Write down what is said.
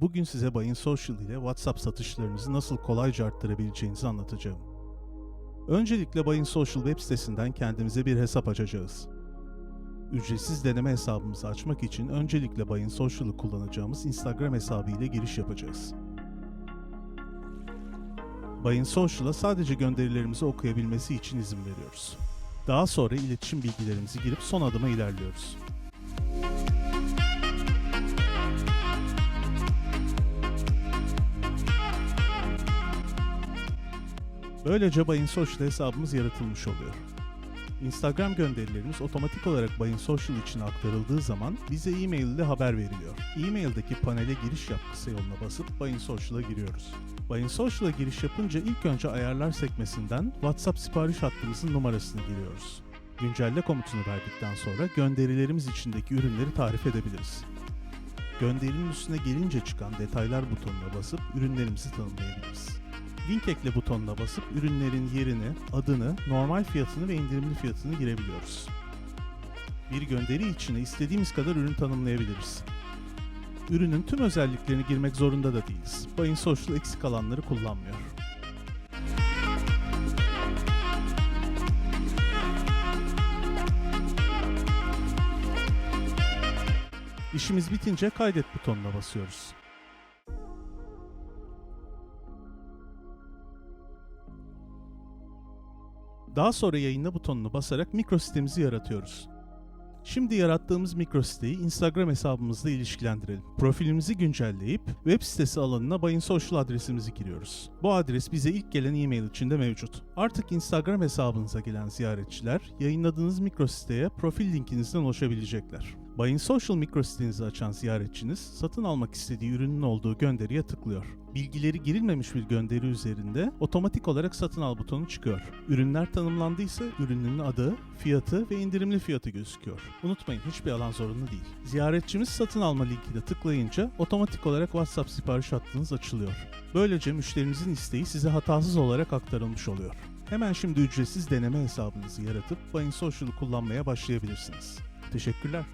Bugün size Bayın Social ile WhatsApp satışlarınızı nasıl kolayca arttırabileceğinizi anlatacağım. Öncelikle Bayın Social web sitesinden kendimize bir hesap açacağız. Ücretsiz deneme hesabımızı açmak için öncelikle Bayın Social'ı kullanacağımız Instagram hesabı ile giriş yapacağız. Bayın Social'a sadece gönderilerimizi okuyabilmesi için izin veriyoruz. Daha sonra iletişim bilgilerimizi girip son adıma ilerliyoruz. Böylece Bayın Social hesabımız yaratılmış oluyor. Instagram gönderilerimiz otomatik olarak Bayın Social için aktarıldığı zaman bize e-mail ile haber veriliyor. E-maildeki panele giriş yap kısa yoluna basıp Bayın Social'a giriyoruz. Bayın Social'a giriş yapınca ilk önce ayarlar sekmesinden WhatsApp sipariş hattımızın numarasını giriyoruz. Güncelle komutunu verdikten sonra gönderilerimiz içindeki ürünleri tarif edebiliriz. Gönderinin üstüne gelince çıkan detaylar butonuna basıp ürünlerimizi tanımlayabiliriz. Link ekle butonuna basıp ürünlerin yerini, adını, normal fiyatını ve indirimli fiyatını girebiliyoruz. Bir gönderi içine istediğimiz kadar ürün tanımlayabiliriz. Ürünün tüm özelliklerini girmek zorunda da değiliz. Bayın Social eksik alanları kullanmıyor. İşimiz bitince kaydet butonuna basıyoruz. Daha sonra yayınla butonunu basarak mikro sitemizi yaratıyoruz. Şimdi yarattığımız mikro siteyi Instagram hesabımızla ilişkilendirelim. Profilimizi güncelleyip web sitesi alanına Bayın Social adresimizi giriyoruz. Bu adres bize ilk gelen e-mail içinde mevcut. Artık Instagram hesabınıza gelen ziyaretçiler yayınladığınız mikro siteye profil linkinizden ulaşabilecekler. Bayın Social mikro sitenizi açan ziyaretçiniz satın almak istediği ürünün olduğu gönderiye tıklıyor. Bilgileri girilmemiş bir gönderi üzerinde otomatik olarak satın al butonu çıkıyor. Ürünler tanımlandıysa ürünün adı, fiyatı ve indirimli fiyatı gözüküyor. Unutmayın hiçbir alan zorunlu değil. Ziyaretçimiz satın alma linkine tıklayınca otomatik olarak WhatsApp sipariş hattınız açılıyor. Böylece müşterinizin isteği size hatasız olarak aktarılmış oluyor. Hemen şimdi ücretsiz deneme hesabınızı yaratıp Bayın Social'ı kullanmaya başlayabilirsiniz. Teşekkürler.